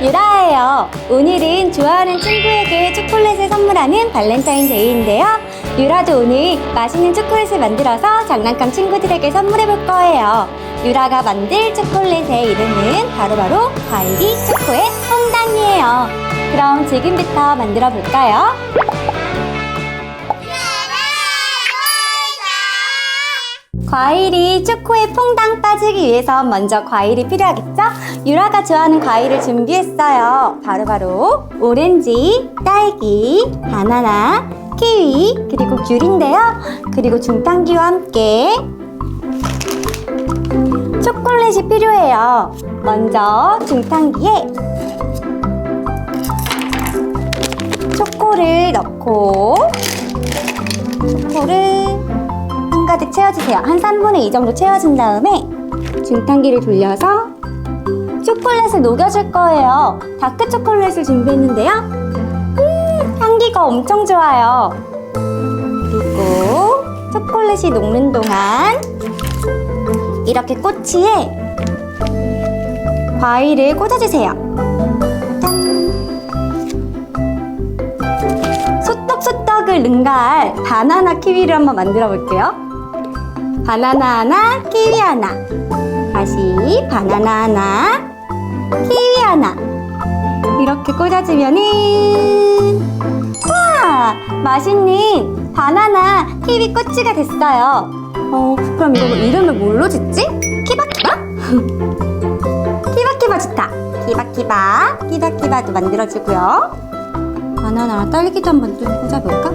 유라예요. 오늘은 좋아하는 친구에게 초콜릿을 선물하는 발렌타인데이인데요. 유라도 오늘 맛있는 초콜릿을 만들어서 장난감 친구들에게 선물해 볼 거예요. 유라가 만들 초콜릿의 이름은 바로바로 과일이 초코의 퐁당이에요. 그럼 지금부터 만들어 볼까요? 과일이 초코에 퐁당 빠지기 위해서 먼저 과일이 필요하겠죠? 유라가 좋아하는 과일을 준비했어요. 바로 바로 오렌지, 딸기, 바나나, 키위, 그리고 귤인데요. 그리고 중탕기와 함께 초콜릿이 필요해요. 먼저 중탕기에 초코를 넣고 초코를 한 가득 채워주세요. 한 3분의 2 정도 채워준 다음에 중탕기를 돌려서 초콜릿을 녹여줄 거예요. 다크 초콜릿을 준비했는데요. 음, 향기가 엄청 좋아요. 그리고 초콜릿이 녹는 동안 이렇게 꼬치에 과일을 꽂아주세요. 짠. 소떡소떡을 능가할 바나나 키위를 한번 만들어 볼게요. 바나나 하나, 키위 하나. 다시 바나나 하나, 키위 하나. 이렇게 꽂아주면은 와 맛있는 바나나 키위 꼬치가 됐어요. 어 그럼 이거 이름을 뭘로 짓지? 키바키바? 키바키바 좋다. 키바키바, 키바키바도 만들어주고요. 바나나랑 딸기도 한번 좀 꽂아볼까?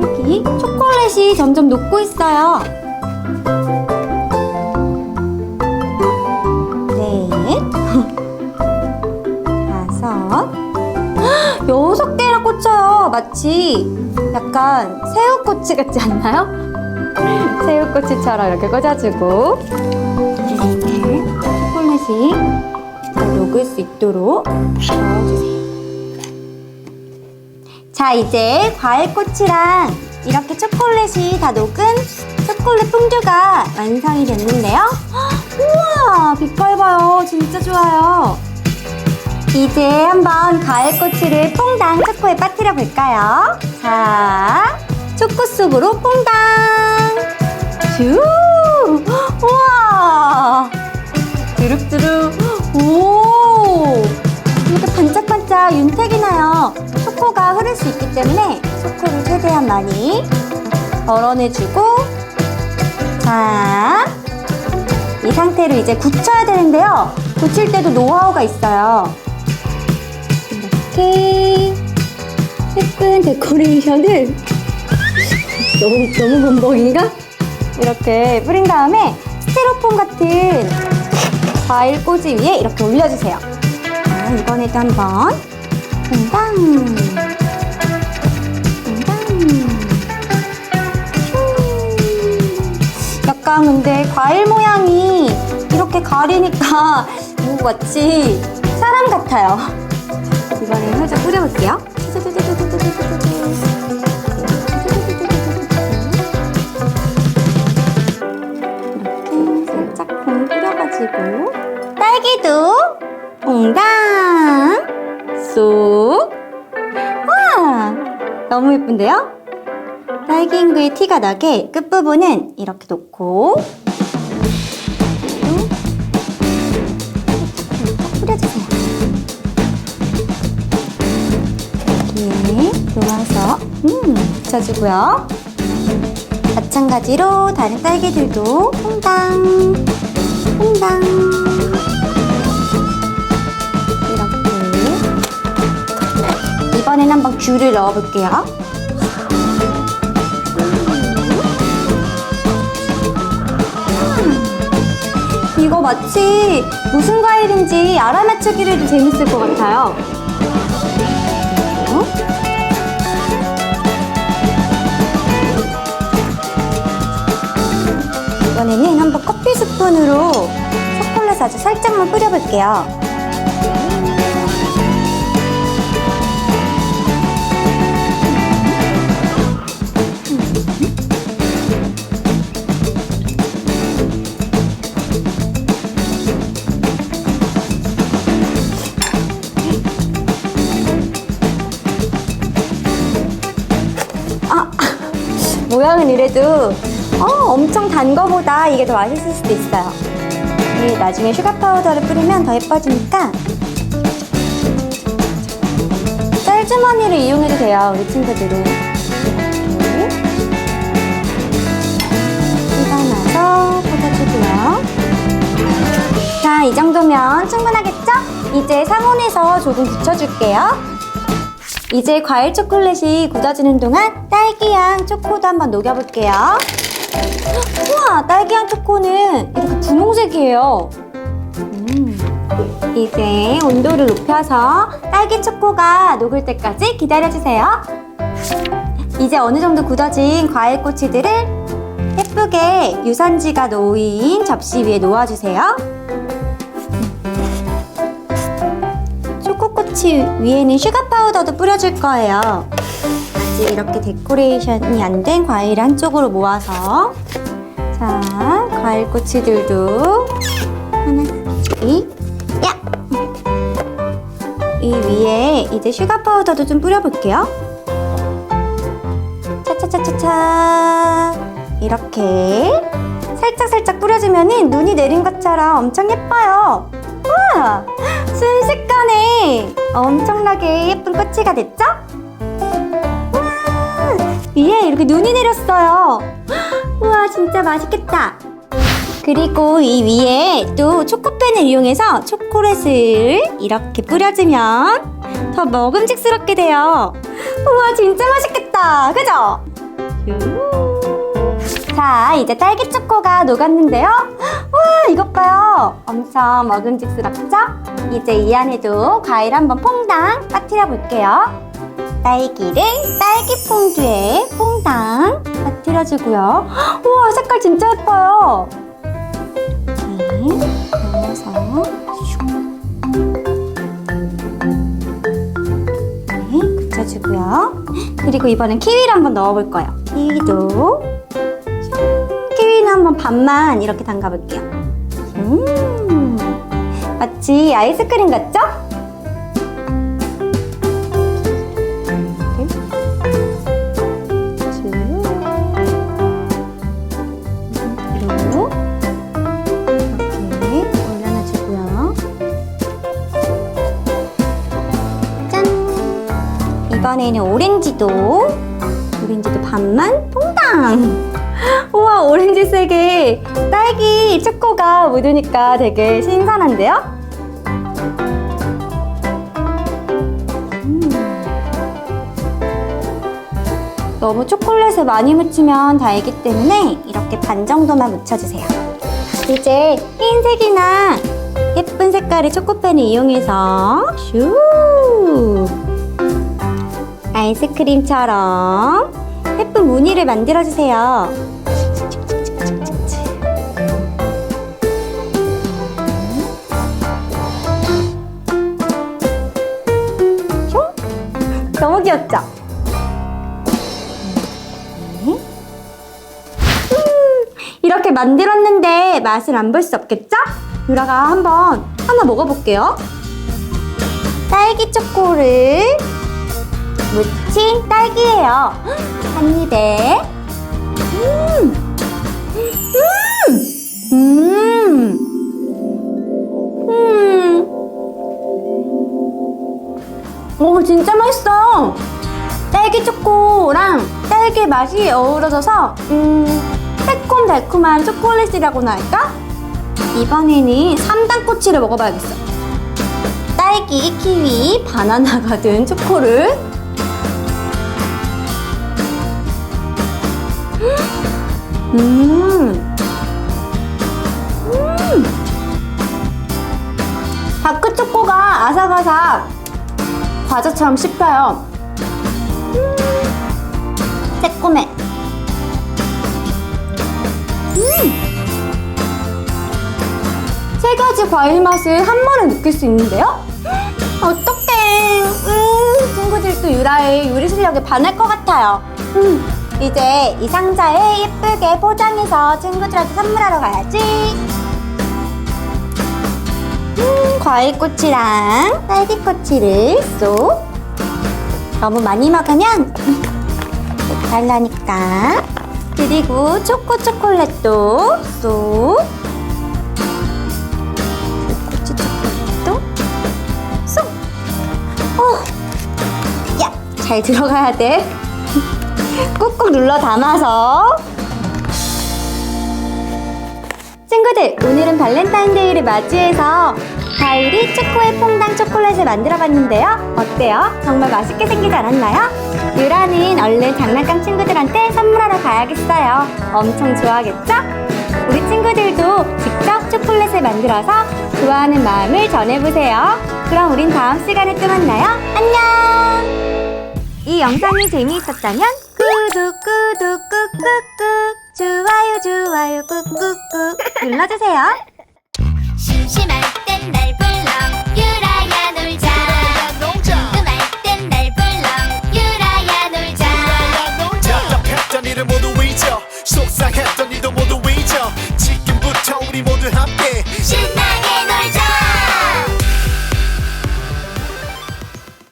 딸기 초 콜릿이 점점 녹고 있어요. 넷, 다섯, 헉, 여섯 개나 꽂혀요. 마치 약간 새우꼬치 같지 않나요? 새우꼬치처럼 이렇게 꽂아주고 초콜릿이 잘 녹을 수 있도록 넣어주세요. 자, 이제 과일꼬치랑 이렇게 초콜릿이 다 녹은 초콜릿 퐁듀가 완성이 됐는데요. 헉, 우와, 빛깔 봐요. 진짜 좋아요. 이제 한번 과일꼬치를 퐁당 초코에 빠뜨려 볼까요? 자, 초코 속으로 퐁당! 슈! 우와! 두룩두룩! 오! 이렇게 반짝반짝 윤택이 나요. 초코가 흐를 수 있기 때문에 초코를 최대한 많이 덜어내주고 자, 이 상태로 이제 굳혀야 되는데요. 굳힐 때도 노하우가 있어요. 이렇게 예쁜 데코레이션을 너무 너무 범벅인가? 이렇게 뿌린 다음에 스티로폼 같은 과일 꼬지 위에 이렇게 올려주세요. 자, 이번에도 한번 퐁당 슈. 약간 근데 과일 모양이 이렇게 가리니까 뭐 마치 사람 같아요. 이번엔 살짝 뿌려볼게요. 이렇게 살짝 콩 뿌려가지고 딸기도 퐁당 쏙 와! 너무 예쁜데요? 딸기 잉구의 티가 나게 끝부분은 이렇게 놓고 뿌려주세요. 이렇게 놓아서 음, 붙여주고요. 마찬가지로 다른 딸기들도 퐁당 퐁당 이렇게 이번엔 한번 귤을 넣어볼게요. 이거 마치 무슨 과일인지 알아맞추기를 해도 재밌을 것 같아요. 어? 이번에는 한번 커피 스푼으로 초콜릿 아주 살짝만 뿌려볼게요. 모양은 이래도 어, 엄청 단 거보다 이게 더 맛있을 수도 있어요. 이 나중에 슈가 파우더를 뿌리면 더 예뻐지니까 쌀주머니를 이용해도 돼요, 우리 친구들은. 뜯어놔서 꽂아주고요. 자, 이 정도면 충분하겠죠? 이제 상온에서 조금 굳혀줄게요. 이제 과일 초콜릿이 굳어지는 동안 딸기향 초코도 한번 녹여볼게요. 우와, 딸기향 초코는 이렇게 분홍색이에요. 음, 이제 온도를 높여서 딸기 초코가 녹을 때까지 기다려주세요. 이제 어느 정도 굳어진 과일 꼬치들을 예쁘게 유산지가 놓인 접시 위에 놓아주세요. 초코꼬치 위에는 슈가 파우더도 뿌려줄 거예요. 아직 이렇게 데코레이션이 안 된 과일 한쪽으로 모아서 자, 과일 꼬치들도 하나씩 야! 이 위에 이제 슈가 파우더도 좀 뿌려볼게요. 차차차차차 이렇게 살짝살짝 뿌려주면은 눈이 내린 것처럼 엄청 예뻐요. 우와! 순식간에 엄청나게 예쁜 꼬치가 됐죠? 우와! 위에 이렇게 눈이 내렸어요. 우와, 진짜 맛있겠다. 그리고 이 위에 또 초코펜을 이용해서 초콜릿을 이렇게 뿌려주면 더 먹음직스럽게 돼요. 우와, 진짜 맛있겠다. 그죠? 자, 이제 딸기 초코가 녹았는데요. 와, 이것 봐요. 엄청 먹음직스럽죠? 이제 이 안에도 과일 한번 퐁당 빠뜨려 볼게요. 딸기를 딸기 퐁듀에 퐁당 빠뜨려 주고요. 우와, 색깔 진짜 예뻐요. 네, 넣어서 네, 굳혀주고요. 그리고 이번엔 키위를 한번 넣어볼 거예요. 키위도 한번 반만 이렇게 담가 볼게요. 음, 마치 아이스크림 같죠? 그리고 이렇게 올려놔주고요. 짠! 이번에는 오렌지도 오렌지도 반만 퐁당! 우와 오렌지색에 딸기 초코가 묻으니까 되게 신선한데요? 음. 너무 초콜릿을 많이 묻히면 달기 때문에 이렇게 반 정도만 묻혀주세요. 이제 흰색이나 예쁜 색깔의 초코펜을 이용해서 슈 아이스크림처럼 예쁜 무늬를 만들어주세요. 슝! 너무 귀엽죠? 네. 음, 이렇게 만들었는데 맛을 안 볼 수 없겠죠? 유라가 한번 하나 먹어볼게요. 딸기 초코를 묻힌 딸기예요. 한 입에. 음! 음! 음! 음! 오, 진짜 맛있어! 딸기 초코랑 딸기 맛이 어우러져서, 음, 새콤달콤한 초콜릿이라고나 할까? 이번에는 3단 꼬치를 먹어봐야겠어. 딸기, 키위, 바나나가 든 초코를 음. 음. 다크 초코가 아삭아삭 과자처럼 씹혀요. 음. 새콤해. 음. 세 가지 과일 맛을 한 번에 느낄 수 있는데요? 어떡해. 음, 친구들도 유라의 요리 실력에 반할 것 같아요. 음, 이제 이 상자에 예쁘게 포장해서 친구들한테 선물하러 가야지. 음, 과일꼬치랑 딸기꼬치를 쏙. 너무 많이 먹으면 달라니까. 그리고 초코 초콜릿도 쏙. 초콜릿도 쏙. 어, 야, 잘 들어가야 돼. 꾹꾹 눌러 담아서. 친구들, 오늘은 발렌타인데이를 맞이해서 가을이 초코의 퐁당 초콜릿을 만들어 봤는데요. 어때요? 정말 맛있게 생기지 않았나요? 유라는 얼른 장난감 친구들한테 선물하러 가야겠어요. 엄청 좋아하겠죠? 우리 친구들도 직접 초콜릿을 만들어서 좋아하는 마음을 전해보세요. 그럼 우린 다음 시간에 또 만나요. 안녕! 이 영상이 재미있었다면 구독 구독 꾹꾹꾹 좋아요 좋아요 꾹꾹꾹 눌러주세요. 심심할 땐 날 불러 유라야 놀자. 궁금할 땐 날 불러 유라야 놀자. 답답했던 일을 모두 잊어 속상했던 일도 모두 잊어. 지금부터 우리 모두 함께. 신나